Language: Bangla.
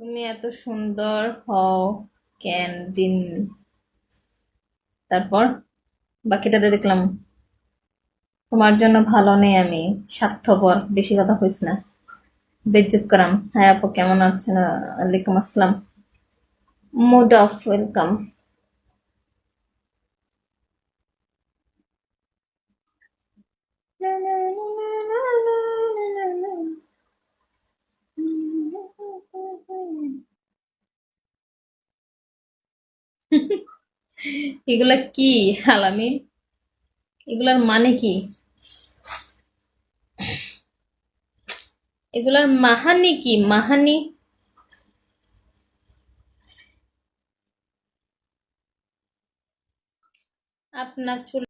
তুমি এত সুন্দর হও, কেন দিন। তারপর বাকিটাতে দেখলাম, তোমার জন্য ভালো নেই আমি, স্বার্থপর, বেশি কথা হইস না। বেজ্জত করাম। হ্যাঁ আপু, কেমন আছেন? আলাইকুম আসসালাম। Mood off, welcome. এগুলা কি হালামি এগুলার মানে কি? এগুলার মাহানি কি? মাহানি? আপনার চুল